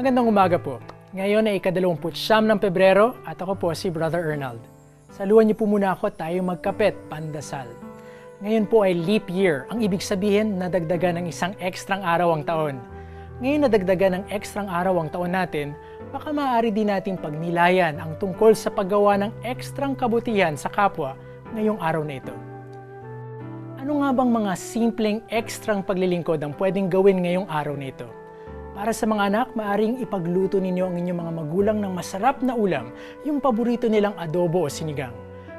Magandang umaga po. Ngayon ay ikadalawamput siyam ng Pebrero at ako po si Brother Ernald. Saluhan niyo po muna ako at tayo magkapit, pandasal. Ngayon po ay leap year. Ang ibig sabihin, nadagdagan ng isang ekstrang araw ang taon. Ngayon nadagdagan ng ekstrang araw ang taon natin, baka maaari din nating pagnilayan ang tungkol sa paggawa ng ekstrang kabutihan sa kapwa ngayong araw na ito. Ano nga bang mga simpleng ekstrang paglilingkod ang pwedeng gawin ngayong araw na ito? Para sa mga anak, maaring ipagluto ninyo ang inyong mga magulang ng masarap na ulam, yung paborito nilang adobo o sinigang.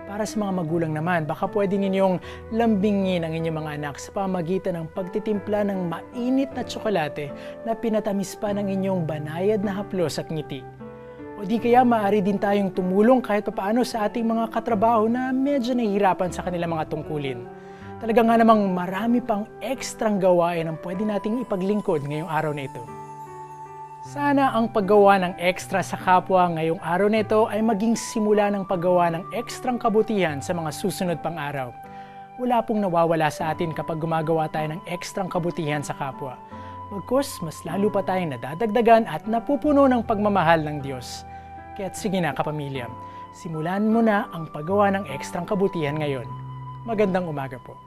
Para sa mga magulang naman, baka pwede ninyong lambingin ang inyong mga anak sa pamagitan ng pagtitimpla ng mainit na tsokolate na pinatamis pa ng inyong banayad na haplos at ngiti. O di kaya maaari din tayong tumulong kahit papaano sa ating mga katrabaho na medyo nahihirapan sa kanilang mga tungkulin. Talaga nga namang marami pang ekstrang gawain ang pwede nating ipaglingkod ngayong araw na ito. Sana ang paggawa ng ekstra sa kapwa ngayong araw na ito ay maging simula ng paggawa ng ekstrang kabutihan sa mga susunod pang araw. Wala pong nawawala sa atin kapag gumagawa tayo ng ekstrang kabutihan sa kapwa. Bagkus, mas lalo pa tayong nadadagdagan at napupuno ng pagmamahal ng Diyos. Kaya't sige na kapamilya, simulan mo na ang paggawa ng ekstrang kabutihan ngayon. Magandang umaga po.